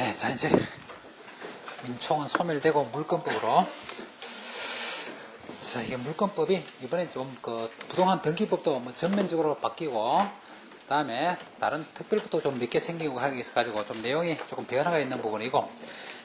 네, 자 이제 민총은 소멸되고 물건법으로. 자 이게 물건법이 이번에 좀 그 부동산 등기법도 뭐 전면적으로 바뀌고 그다음에 다른 특별법도 좀 몇 개 생기고 하게 있어가지고 좀 내용이 조금 변화가 있는 부분이고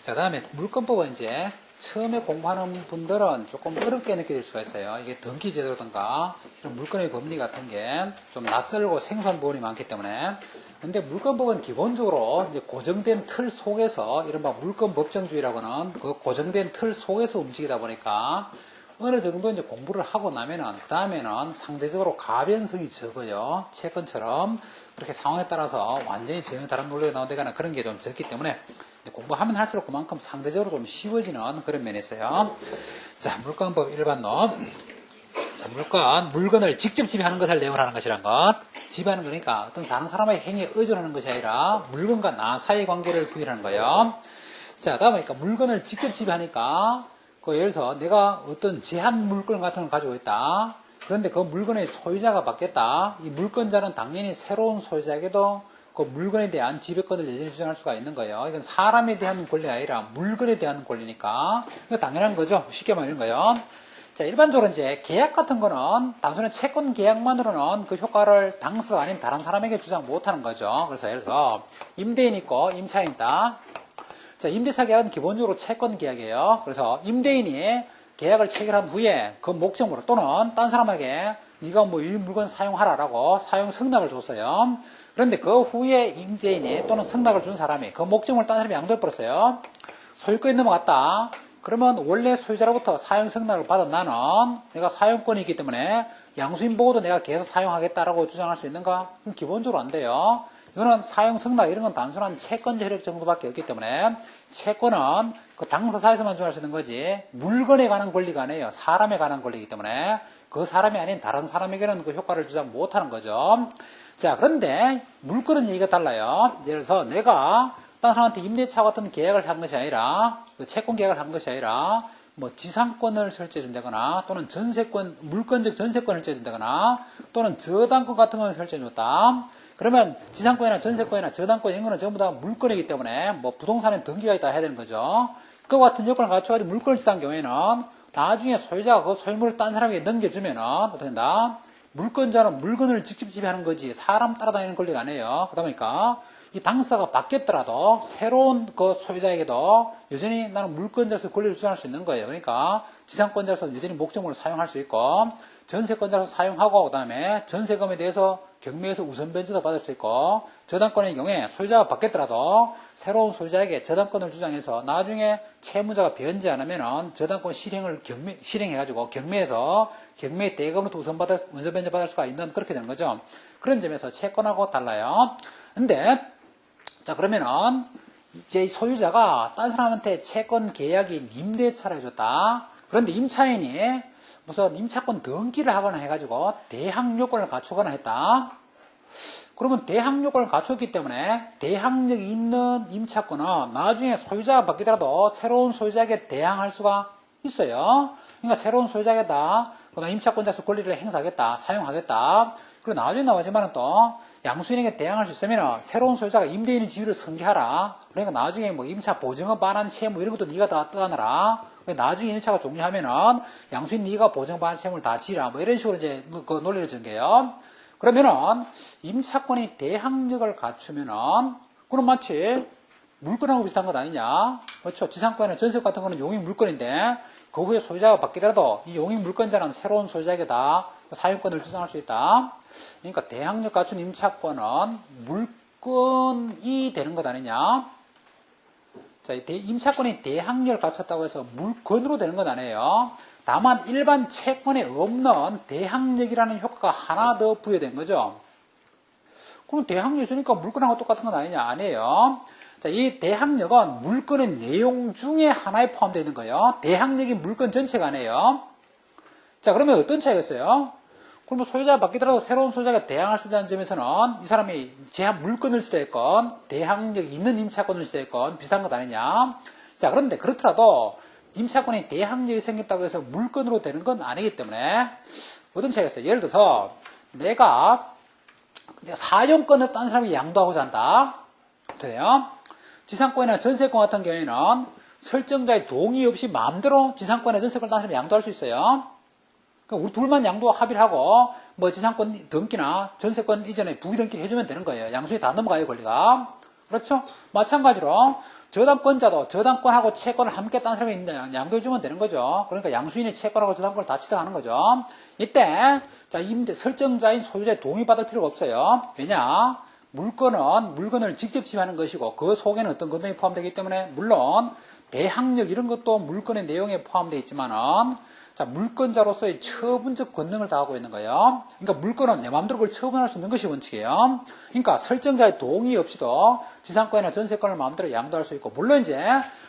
자 그다음에 물건법은 이제 처음에 공부하는 분들은 조금 어렵게 느껴질 수가 있어요. 이게 등기제도든가 이런 물건의 법리 같은 게 좀 낯설고 생소한 부분이 많기 때문에 근데 물건법은 기본적으로 이제 고정된 틀 속에서 이른바 물건 법정주의라고는 그 고정된 틀 속에서 움직이다 보니까 어느 정도 이제 공부를 하고 나면은 그 다음에는 상대적으로 가변성이 적어요. 채권처럼 그렇게 상황에 따라서 완전히 전혀 다른 논리가 나오거나 그런 게 좀 적기 때문에 공부하면 할수록 그만큼 상대적으로 좀 쉬워지는 그런 면이 있어요. 자, 물건법 일반론. 자, 물건, 물건을 직접 지배하는 것을 내용을 하는 것이란 것. 지배하는 거니까 어떤 다른 사람의 행위에 의존하는 것이 아니라 물건과 나 사이의 관계를 규율하는 거예요. 자, 다음에 그러니까 물건을 직접 지배하니까 그 예를 들어서 내가 어떤 제한 물건 같은 걸 가지고 있다. 그런데 그 물건의 소유자가 바뀌었다. 이 물건자는 당연히 새로운 소유자에게도 그 물건에 대한 지배권을 여전히 주장할 수가 있는 거예요. 이건 사람에 대한 권리가 아니라 물건에 대한 권리니까. 이거 당연한 거죠. 쉽게 말하는 거예요. 자, 일반적으로 이제 계약 같은 거는 단순히 채권 계약만으로는 그 효과를 당사가 아닌 다른 사람에게 주장 못 하는 거죠. 그래서 예를 들어서 임대인 있고 임차인 있다. 자, 임대차 계약은 기본적으로 채권 계약이에요. 그래서 임대인이 계약을 체결한 후에 그 목적으로 또는 딴 사람에게 네가 뭐 이 물건 사용하라라고 사용 승낙을 줬어요. 그런데 그 후에 임대인이 또는 승낙을 준 사람이 그 목적을 딴 사람이 양도해버렸어요. 소유권이 넘어갔다. 그러면 원래 소유자로부터 사용 승낙을 받은 나는 내가 사용권이 있기 때문에 양수인 보고도 내가 계속 사용하겠다라고 주장할 수 있는가? 기본적으로 안 돼요. 이거는 사용 승낙 이런 건 단순한 채권 효력 정도밖에 없기 때문에 채권은 그 당사사에서만 주장할 수 있는 거지 물건에 관한 권리가 아니에요. 사람에 관한 권리이기 때문에 그 사람이 아닌 다른 사람에게는 그 효과를 주장 못하는 거죠. 자 그런데 물건은 얘기가 달라요. 예를 들어서 내가 다른 사람한테 임대차 같은 계약을 한 것이 아니라 그 채권 계약을 한 것이 아니라 뭐 지상권을 설치해 준다거나 또는 전세권 물건적 전세권을 설치해 준다거나 또는 저당권 같은 걸 설치해 줬다. 그러면 지상권이나 전세권이나 저당권 이런 거는 전부 다 물건이기 때문에 뭐 부동산에 등기가 있다 해야 되는 거죠. 그와 같은 요건을 갖춰가지고 물건을 지한 경우에는 나중에 소유자가 그 소유물을 딴 사람에게 넘겨주면은 어떻게 된다? 물건자는 물건을 직접 지배하는 거지 사람 따라다니는 권리가 아니에요. 그러다 보니까 이 당사가 바뀌었더라도 새로운 그 소유자에게도 여전히 나는 물건자로서 권리를 주장할 수 있는 거예요. 그러니까 지상권자로서 여전히 목적물을 사용할 수 있고 전세권자로서 사용하고 그다음에 전세금에 대해서 경매에서 우선 변제도 받을 수 있고 저당권의 경우에 소유자가 바뀌었더라도 새로운 소유자에게 저당권을 주장해서 나중에 채무자가 변제 안 하면은 저당권 실행을 경매 실행해 가지고 경매에서 경매 대금으로부터 우선 받을 우선 변제 받을 수가 있는 그렇게 되는 거죠. 그런 점에서 채권하고 달라요. 근데 자 그러면은 이제 이 소유자가 딴 사람한테 채권 계약인 임대차를 해줬다. 그런데 임차인이 무슨 임차권 등기를 하거나 해가지고 대항 요건을 갖추거나 했다. 그러면 대항 요건을 갖췄기 때문에 대항력이 있는 임차권은 나중에 소유자가 바뀌더라도 새로운 소유자에게 대항할 수가 있어요. 그러니까 새로운 소유자에게다 그다음 임차권자 수 권리를 행사하겠다, 사용하겠다. 그리고 나중에 나오지만은 또 양수인에게 대항할 수 있으면 새로운 소유자가 임대인의 지위를 승계하라. 그러니까 나중에 뭐 임차 보증금 반환 채무 이런 것도 네가 다 떠안아라. 나중에 임차가 종료하면은 양수인 네가 보증 반환 채무를 다 지라. 뭐 이런 식으로 이제 그 논리를 전개요. 그러면은 임차권이 대항력을 갖추면은 그럼 마치 물건하고 비슷한 것 아니냐? 그렇죠. 지상권이나 전세 같은 거는 용익 물건인데 그 후에 소유자가 바뀌더라도 이 용익 물건자는 새로운 소유자에게 다 사용권을 주장할 수 있다. 그러니까 대항력 갖춘 임차권은 물건이 되는 것 아니냐? 자, 임차권이 대항력을 갖췄다고 해서 물건으로 되는 건 아니에요. 다만 일반 채권에 없는 대항력이라는 효과가 하나 더 부여된 거죠. 그럼 대항력 있으니까 물건하고 똑같은 건 아니냐? 아니에요. 자, 이 대항력은 물건의 내용 중에 하나에 포함되어 있는 거예요. 대항력이 물건 전체가 아니에요. 자, 그러면 어떤 차이가 있어요? 그러면 소유자가 바뀌더라도 새로운 소유자가 대항할 수 있다는 점에서는 이 사람이 제한 물건을 수도 있건 대항력이 있는 임차권을 수도 있건 비슷한 것 아니냐. 자, 그런데 그렇더라도 임차권이 대항력이 생겼다고 해서 물건으로 되는 건 아니기 때문에 어떤 차이가 있어요? 예를 들어서 내가 사용권을 딴 사람이 양도하고자 한다. 돼요? 지상권이나 전세권 같은 경우에는 설정자의 동의 없이 마음대로 지상권이나 전세권을 딴 사람이 양도할 수 있어요. 우리 둘만 양도 합의를 하고 뭐 지상권 등기나 전세권 이전에 부기 등기를 해주면 되는 거예요. 양수이 다 넘어가요 권리가. 그렇죠? 마찬가지로 저당권자도 저당권하고 채권을 함께 딴 사람이 있는데 양도해주면 되는 거죠. 그러니까 양수인이 채권하고 저당권을 다 취득하는 거죠. 이때 자 임대 설정자인 소유자의 동의받을 필요가 없어요. 왜냐? 물건은 물건을 직접 지휘하는 것이고 그 속에는 어떤 건동이 포함되기 때문에 물론 대항력 이런 것도 물건의 내용에 포함되어 있지만은 자, 물건자로서의 처분적 권능을 다하고 있는 거예요. 그러니까 물건은 내 마음대로 그걸 처분할 수 있는 것이 원칙이에요. 그러니까 설정자의 동의 없이도 지상권이나 전세권을 마음대로 양도할 수 있고, 물론 이제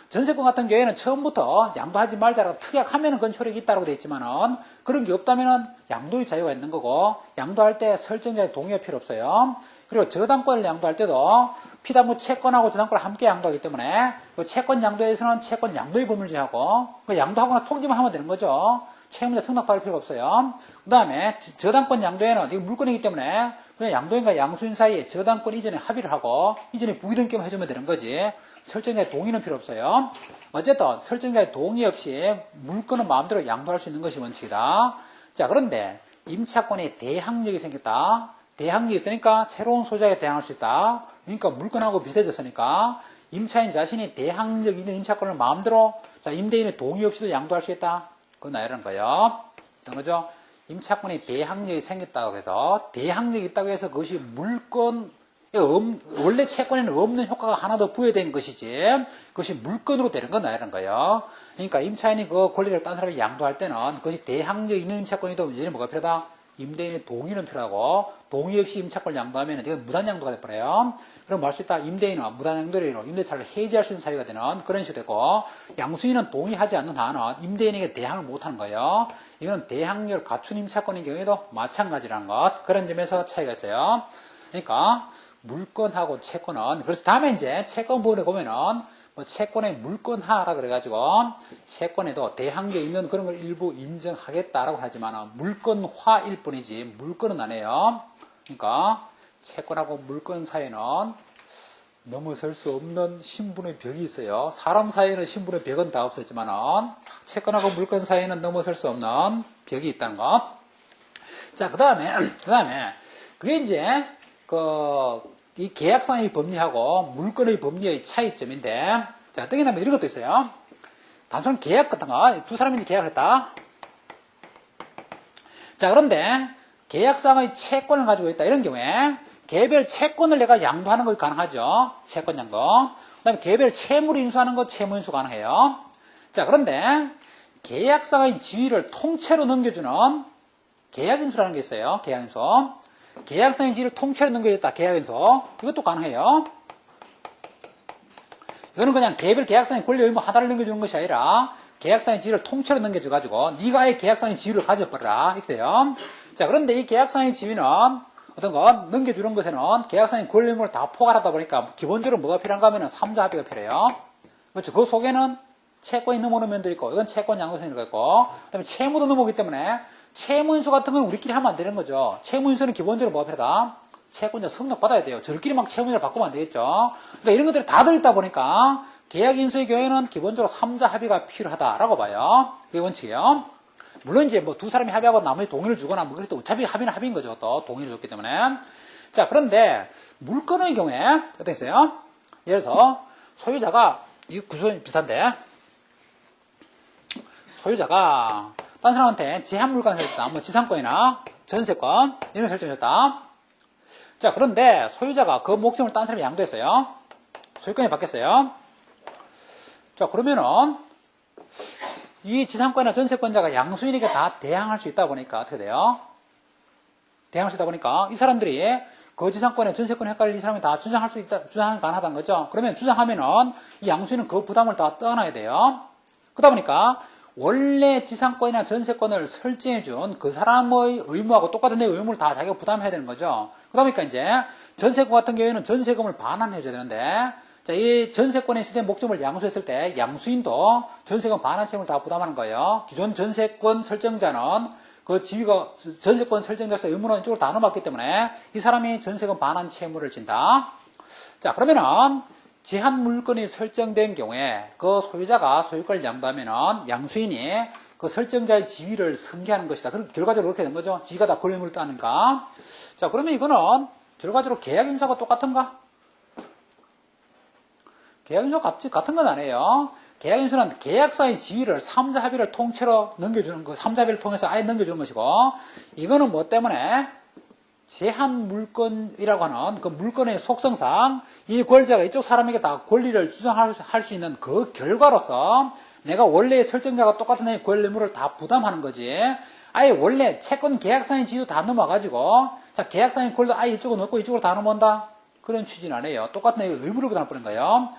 전세권 같은 경우에는 처음부터 양도하지 말자라고 특약하면은 그건 효력이 있다고 되어 있지만은 그런 게 없다면은 양도의 자유가 있는 거고, 양도할 때 설정자의 동의가 필요 없어요. 그리고 저당권을 양도할 때도 피담보 채권하고 저당권을 함께 양도하기 때문에 그 채권 양도에서는 채권 양도의 법률 제하고 그 양도하거나 통지만 하면 되는 거죠. 채무자 승낙받을 필요가 없어요. 그 다음에 저당권 양도에는 이거 물건이기 때문에 그냥 양도인과 양수인 사이에 저당권 이전에 합의를 하고 이전에 부기등기만 해주면 되는 거지. 설정자의 동의는 필요 없어요. 어쨌든 설정자의 동의 없이 물건은 마음대로 양도할 수 있는 것이 원칙이다. 자 그런데 임차권에 대항력이 생겼다. 대항력이 있으니까 새로운 소유자에 대항할 수 있다. 그러니까 물건하고 비슷해졌으니까 임차인 자신이 대항력 있는 임차권을 마음대로 자, 임대인의 동의 없이도 양도할 수 있다. 그건 나이라는 거예요. 어떤 거죠? 임차권에 대항력이 생겼다고 해도 대항력이 있다고 해서 그것이 물건 원래 채권에는 없는 효과가 하나 더 부여된 것이지 그것이 물건으로 되는 건 아니라는 거예요. 그러니까 임차인이 그 권리를 딴 사람이 양도할 때는 그것이 대항력 있는 임차권이도 이제는 뭐가 필요하다? 임대인의 동의는 필요하고 동의 없이 임차권을 양도하면 이건 무단 양도가 돼버려요. 그럼 뭐할수 있다. 임대인은 무단 양도로 임대차를 해지할 수 있는 사유가 되는 그런 식이 되고 양수인은 동의하지 않는 한은 임대인에게 대항을 못하는 거예요. 이거는 대항력을 갖춘 임차권인 경우에도 마찬가지라는 것 그런 점에서 차이가 있어요. 그러니까 물건하고 채권은 그래서 다음에 이제 채권 부분에 보면은 뭐 채권의 물건하라 그래가지고 채권에도 대항력 있는 그런 걸 일부 인정하겠다라고 하지만 물건화일 뿐이지 물건은 아니에요. 그러니까 채권하고 물건 사이에는 넘어설 수 없는 신분의 벽이 있어요. 사람 사이에는 신분의 벽은 다 없었지만 채권하고 물건 사이에는 넘어설 수 없는 벽이 있다는 것. 자, 그 다음에, 그 다음에, 그게 이제, 그, 이 계약상의 법리하고 물건의 법리의 차이점인데, 자, 떡이나면 이런 것도 있어요. 단순 계약 같은 거, 두 사람이 계약을 했다. 자, 그런데, 계약상의 채권을 가지고 있다. 이런 경우에, 개별 채권을 내가 양도하는 것이 가능하죠. 채권 양도. 그 다음에 개별 채무를 인수하는 것, 채무 인수 가능해요. 자, 그런데, 계약상의 지위를 통째로 넘겨주는 계약인수라는 게 있어요. 계약인수. 계약상의 지위를 통째로 넘겨줬다. 계약인수. 이것도 가능해요. 이거는 그냥 개별 계약상의 권리 의무 하나를 넘겨주는 것이 아니라 계약상의 지위를 통째로 넘겨줘가지고 네가 아예 계약상의 지위를 가져버려라. 이렇게 돼요. 자, 그런데 이 계약상의 지위는 어떤 건 넘겨주는 것에는 계약상의 권리 의무를 다 포괄하다 보니까 기본적으로 뭐가 필요한가 하면 3자 합의가 필요해요. 그렇죠. 그 속에는 채권이 넘어오는 면도 있고 이건 채권 양도성이 있고 그다음에 채무도 넘어오기 때문에 채무인수 같은 건 우리끼리 하면 안 되는 거죠. 채무인수는 기본적으로 뭐가 필요하다? 채권자 성력 받아야 돼요. 저들끼리 막 채무인을 바꾸면 안 되겠죠. 그러니까 이런 것들이 다 들어있다 보니까 계약 인수의 경우에는 기본적으로 3자 합의가 필요하다라고 봐요. 그게 원칙이에요. 물론 이제 뭐 두 사람이 합의하고 나머지 동의를 주거나 뭐 그래도 어차피 합의는 합의인 거죠. 또 동의를 줬기 때문에. 자, 그런데 물건의 경우에 어떻게 있어요? 예를 들어서 소유자가 이 구조는 비슷한데 소유자가 딴 사람한테 제한 물건을 설정했다. 뭐 지상권이나 전세권 이런 걸 설정했다. 자, 그런데 소유자가 그 목적을 딴 사람이 양도했어요. 소유권이 바뀌었어요. 자, 그러면은 이 지상권이나 전세권자가 양수인에게 다 대항할 수 있다 보니까 어떻게 돼요? 대항할 수 있다 보니까 이 사람들이 그 지상권에 전세권 헷갈릴 이 사람이 다 주장할 수 있다, 주장은 가능하다는 거죠. 그러면 주장하면은 이 양수인은 그 부담을 다 떠나야 돼요. 그러다 보니까 원래 지상권이나 전세권을 설정해준 그 사람의 의무하고 똑같은 내 의무를 다 자기가 부담해야 되는 거죠. 그러니까 이제 전세권 같은 경우에는 전세금을 반환해줘야 되는데 자, 이 전세권에 있을 목적을 양수했을 때 양수인도 전세금 반환 채무를 다 부담하는 거예요. 기존 전세권 설정자는 그 지위가 전세권 설정자에서 의무는 이쪽으로 다 넘어갔기 때문에 이 사람이 전세금 반환 채무를 진다. 자, 그러면은 제한 물건이 설정된 경우에 그 소유자가 소유권을 양도하면은 양수인이 그 설정자의 지위를 승계하는 것이다. 그럼 결과적으로 그렇게 된 거죠. 지가 다 권리물을 따니까. 자, 그러면 이거는 결과적으로 계약 인사가 똑같은가? 계약 인사 같지 같은 건 아니에요. 계약 인수는 계약사의 지위를 삼자 합의를 통째로 넘겨주는 거, 삼자 합의를 통해서 아예 넘겨주는 것이고, 이거는 뭐 때문에 제한 물건이라고 하는 그 물건의 속성상 이 권리자가 이쪽 사람에게 다 권리를 주장할 수- 있는 그 결과로서 내가 원래 설정자가 똑같은 애 권리물을 다 부담하는 거지. 아예 원래 채권 계약상의 지위도 다 넘어가지고 자 계약상의 권리도 아예 이쪽으로 넣고 이쪽으로 다 넘어온다. 그런 취지는 아니에요. 똑같은 애 의무를 뿐인 거예요.